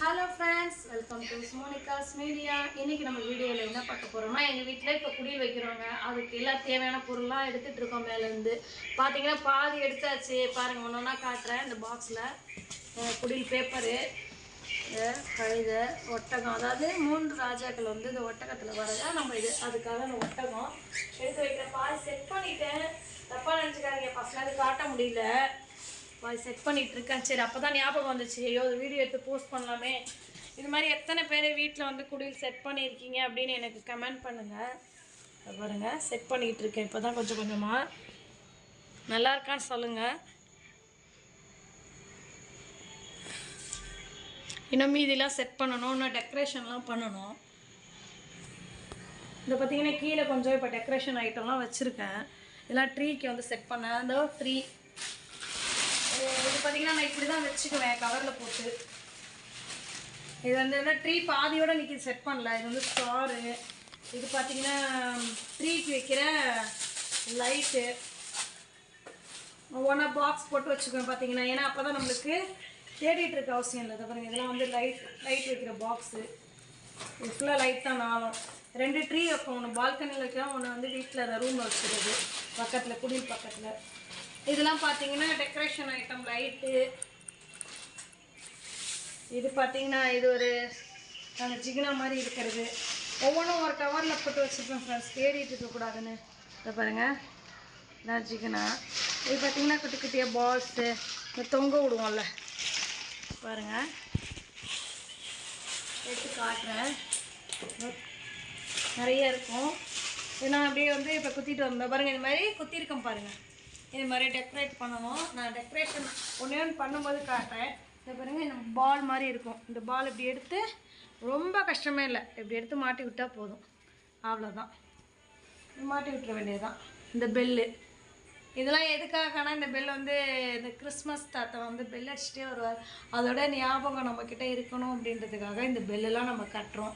Hello friends welcome to Monica's media இன்னைக்கு நம்ம வீடியோவில் என்ன பார்க்க போகிறோம்னா எங்கள் வீட்டில் இப்போ குடில் வைக்கிறோங்க. அதுக்கு எல்லாம் தேவையான பொருள்லாம் எடுத்துகிட்டு இருக்கோம் மேலேருந்து. பார்த்தீங்கன்னா பாதி எடுத்தாச்சு. பாருங்கள் ஒன்று ஒன்றா காட்டுறேன். இந்த பாக்ஸில் குடில் பேப்பரு கழுதை ஒட்டகம். அதாவது மூன்று ராஜாக்கள் வந்து இந்த ஒட்டகத்தில் வரதா நம்ம இது அதுக்காக இந்த ஒட்டகம் எடுத்து வைக்கிற பாதி செட் பண்ணிட்டேன். தப்பாக நினச்சிக்காதீங்க. ஃபஸ்ட் அது காட்ட முடியல. பாதி செட் பண்ணிகிட்டு இருக்கேன் சரி அப்போ தான் ஞாபகம் வந்துச்சு. ஐயோ ஒரு வீடியோ எடுத்து போஸ்ட் பண்ணலாமே. இது மாதிரி எத்தனை பேர் வீட்டில் வந்து குடியில் செட் பண்ணியிருக்கீங்க அப்படின்னு எனக்கு கமெண்ட் பண்ணுங்கள் பாருங்கள் செட் பண்ணிகிட்டு இருக்கேன் இப்போ தான் கொஞ்சம். கொஞ்சமாக நல்லா இருக்கான்னு சொல்லுங்கள் இன்னும் மீதிலாம் செட் பண்ணணும். இன்னும் டெக்கரேஷன்லாம் பண்ணணும். இந்த பார்த்தீங்கன்னா கீழே கொஞ்சம் இப்போ டெக்கரேஷன் ஐட்டம்லாம் வச்சுருக்கேன். இதெல்லாம் ட்ரீக்கு வந்து செட் பண்ணேன். அந்த ட்ரீ பார்த்தீங்கன்னா நான் இப்படி தான் வச்சுக்குவேன் கவரில் போட்டு. இது வந்து என்ன ட்ரீ பாதியோட நிற்கி செட் பண்ணல. இது வந்து ஸ்டாரு இது பார்த்தீங்கன்னா ட்ரீக்கு வைக்கிற லைட்டு ஒன்றா பாக்ஸ் போட்டு வச்சுக்குவேன் பார்த்தீங்கன்னா ஏன்னா அப்போ தான் நம்மளுக்கு தேடிட்டு இருக்க அவசியம் இல்லை. பாருங்கள் இதெல்லாம் வந்து லைட் லைட் வைக்கிற பாக்ஸு இது ஃபுல்லாக லைட் தான் நாளும் ரெண்டு ட்ரீ வைப்போம். ஒன்று பால்கனியில் வைக்கலாம் ஒன்று வந்து வீட்டில் ரூமில் வச்சுருது பக்கத்தில் குடில் பக்கத்தில். இதெல்லாம் பார்த்தீங்கன்னா டெக்கரேஷன் ஐட்டம் லைட்டு இது பார்த்தீங்கன்னா இது ஒரு நாங்கள் ஜிகினா மாதிரி இருக்கிறது. ஒவ்வொன்றும் ஒரு கவரில் போட்டு வச்சுருப்பேன் ஃப்ரெண்ட்ஸ் தேடிட்டு இருக்கக்கூடாதுன்னு. இதை பாருங்கள் இதான் ஜிகினா. இது பார்த்தீங்கன்னா குட்டி குட்டியாக பால்ஸு இந்த தொங்க விடுவோம்ல. பாருங்கள் எடுத்து காட்டுறேன். நிறைய இருக்கும். இது நான் அப்படியே வந்து இப்போ குத்திட்டு வந்தேன் பாருங்கள் இது மாதிரி குத்திருக்கேன் பாருங்கள் இது மாதிரி டெக்கரேட் பண்ணணும். நான் டெக்கரேஷன் ஒன்று ஒன்று பண்ணும்போது காட்டுறேன். இந்த பாருங்க இந்த பால் மாதிரி இருக்கும். இந்த பால் இப்படி எடுத்து ரொம்ப கஷ்டமே இல்லை. இப்படி எடுத்து மாட்டி விட்டால் போதும். அவ்வளோதான் மாட்டி விட்டுற வேண்டியதுதான். இந்த பெல்லு இதெல்லாம் எதுக்காகனா இந்த பெல் வந்து இந்த கிறிஸ்மஸ் தாத்தா வந்து பெல் அடிச்சுட்டே வருவார். அதோட ஞாபகம் நம்மக்கிட்ட இருக்கணும் அப்படின்றதுக்காக இந்த பெல்லெல்லாம் நம்ம கட்டுறோம்.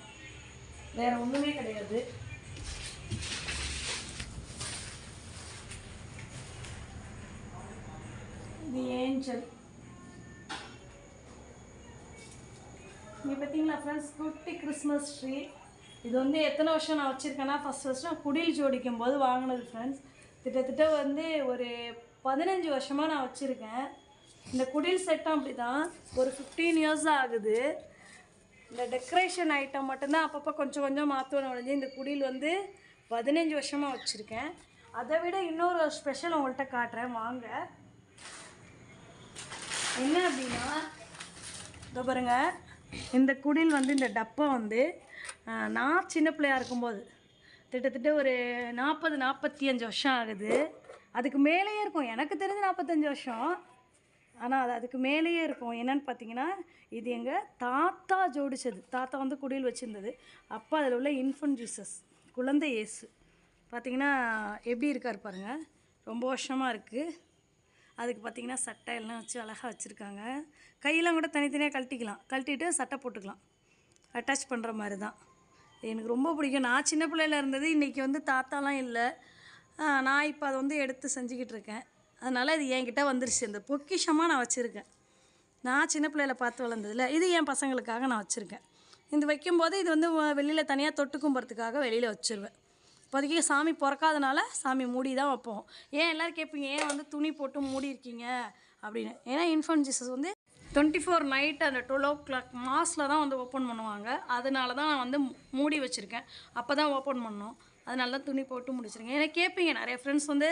வேறு ஒன்றுமே கிடையாது. தி ஏஞ்சல் இங்கே பார்த்தீங்களா ஃப்ரெண்ட்ஸ் குட்டி கிறிஸ்மஸ் ட்ரீ இது வந்து எத்தனை வருஷம் நான் வச்சுருக்கேன்னா ஃபஸ்ட் வருஷம் குடில் ஜோடிக்கும் போது வாங்கினது ஃப்ரெண்ட்ஸ் கிட்டத்தட்ட வந்து ஒரு பதினஞ்சு வருஷமாக நான் வச்சுருக்கேன். இந்த குடில் செட்டும் அப்படி தான் ஒரு ஃபிஃப்டீன் இயர்ஸ் தான் ஆகுது. இந்த டெக்கரேஷன் ஐட்டம் மட்டும்தான் அப்பப்போ கொஞ்சம் கொஞ்சம் மாற்றணும் ஒழிஞ்சு இந்த குடில் வந்து பதினஞ்சு வருஷமாக வச்சுருக்கேன். அதை விட இன்னொரு ஸ்பெஷல் உங்கள்கிட்ட காட்டுறேன். வாங்க. என்ன அப்படின்னா? இதோ பாருங்க. இந்த குடில் வந்து இந்த டப்பா வந்து நான் சின்ன பிள்ளையா இருக்கும்போது கிட்டத்தட்ட ஒரு நாற்பது நாற்பத்தி அஞ்சு வருஷம் ஆகுது. அதுக்கு மேலேயே இருக்கும். எனக்கு தெரிஞ்சு நாற்பத்தஞ்சு வருஷம். ஆனால் அது அதுக்கு மேலேயே இருக்கும். என்னன்னு பார்த்தீங்கன்னா இது எங்கள் தாத்தா ஜோடிச்சது. தாத்தா வந்து குடில் வச்சுருந்தது. அப்போ அதில் உள்ள இன்ஃபன்ட் ஜீசஸ் குழந்தை இயேசு. பார்த்தீங்கன்னா எப்படி இருக்கார் பாருங்கள் ரொம்ப வருஷமாக இருக்குது அதுக்கு பார்த்தீங்கன்னா சட்டை எல்லாம் வச்சு அழகாக வச்சுருக்காங்க. கையெல்லாம் கூட தனித்தனியாக கழட்டிக்கலாம். கழட்டிட்டு சட்டை போட்டுக்கலாம். அட்டாச் பண்ணுற மாதிரி தான் எனக்கு ரொம்ப பிடிக்கும். நான் சின்ன பிள்ளையில் இருந்தது இன்றைக்கி வந்து தாத்தாலாம் இல்லை. நான் இப்போ அதை வந்து எடுத்து செஞ்சுக்கிட்டு இருக்கேன். அதனால் இது என்கிட்ட வந்துருச்சு. இந்த பொக்கிஷமாக நான் வச்சுருக்கேன். நான் சின்ன பிள்ளையில பார்த்து வளர்ந்ததில்ல இது என் பசங்களுக்காக நான் வச்சுருக்கேன். இது வைக்கும்போது இது வந்து வெளியில் தனியாக தொட்டு கும்புறதுக்காக வெளியில் வச்சுருவேன். இப்போதைக்கு சாமி பிறக்காதனால சாமி மூடி தான் வைப்போம். ஏன் எல்லோரும் கேட்பீங்க ஏன் வந்து துணி போட்டு மூடி இருக்கீங்க? அப்படின்னு. ஏன்னா இன்ஃபன்ட் ஜீசஸ் வந்து டுவெண்ட்டி ஃபோர் நைட் அந்த டுவெல் ஓ கிளாக் மாஸில் தான் வந்து ஓப்பன் பண்ணுவாங்க. அதனால தான் நான் வந்து மூடி வச்சுருக்கேன். அப்போ தான் ஓப்பன் பண்ணோம். அதனால தான் துணி போட்டு முடிச்சிருங்க ஏன்னா கேட்பீங்க நிறைய ஃப்ரெண்ட்ஸ் வந்து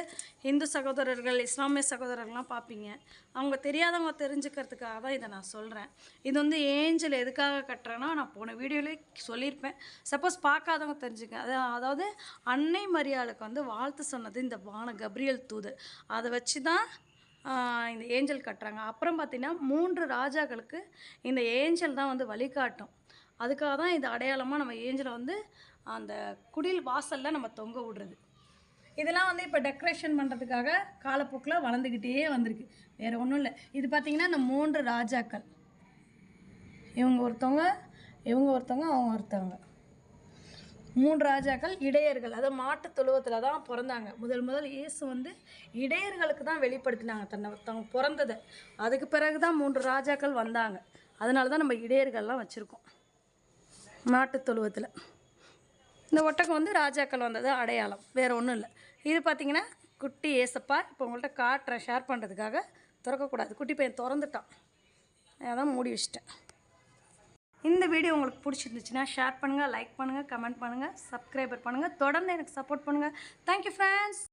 இந்து சகோதரர்கள் இஸ்லாமிய சகோதரர்கள்லாம் பார்ப்பீங்க. அவங்க தெரியாதவங்க தெரிஞ்சுக்கிறதுக்காக தான் இதை நான் சொல்கிறேன் இது வந்து ஏஞ்சல் எதுக்காக கட்டுறேன்னா நான் போன வீடியோலேயே சொல்லியிருப்பேன். சப்போஸ் பார்க்காதவங்க தெரிஞ்சுக்க அது அதாவது அன்னை மரியாளுக்கு வந்து வாழ்த்து சொன்னது இந்த வான கப்ரியல் தூது. அதை வச்சு தான் இந்த ஏஞ்சல் கட்டுறாங்க. அப்புறம் பார்த்திங்கன்னா மூன்று ராஜாக்களுக்கு இந்த ஏஞ்சல் தான் வந்து வழிகாட்டும். அதுக்காக தான் இது அடையாளமாக நம்ம ஏஞ்சலை வந்து அந்த குடில் வாசலில் நம்ம தொங்க விடுறது. இதெல்லாம் வந்து இப்போ டெக்கரேஷன் பண்ணுறதுக்காக காலப்போக்கில் வளர்ந்துக்கிட்டே வந்திருக்கு. வேறு ஒன்றும் இல்லை. இது பார்த்திங்கன்னா இந்த மூன்று ராஜாக்கள். இவங்க ஒருத்தவங்க இவங்க ஒருத்தவங்க அவங்க ஒருத்தவங்க. மூன்று ராஜாக்கள் இடையர்கள். அதாவது மாட்டு தொழுவத்தில் தான் பிறந்தாங்க. முதல் முதல் இயேசு வந்து இடையர்களுக்கு தான் வெளிப்படுத்தினாங்க தன்னை தங்க பிறந்ததை. அதுக்கு பிறகு தான் மூன்று ராஜாக்கள் வந்தாங்க. அதனால தான் நம்ம இடையர்கள்லாம் வச்சுருக்கோம். மாட்டுத் தொழுவத்தில். இந்த ஒட்டகம் வந்து ராஜாக்கள் வந்தது அடையாளம் வேறு ஒன்றும் இல்லை. இது பார்த்திங்கன்னா குட்டி ஏசப்பா இப்போ உங்கள்கிட்ட காட்டுறேன் ஷேர் பண்ணுறதுக்காக திறக்கக்கூடாது. குட்டி பையன் திறந்துட்டான். அதான் மூடி வச்சிட்டேன். இந்த வீடியோ உங்களுக்கு பிடிச்சிருந்துச்சுன்னா ஷேர் பண்ணுங்கள் லைக் பண்ணுங்கள் கமெண்ட் பண்ணுங்கள் சப்ஸ்கிரைபர் பண்ணுங்கள் தொடர்ந்து எனக்கு சப்போர்ட் பண்ணுங்கள் தேங்க்யூ ஃப்ரெண்ட்ஸ்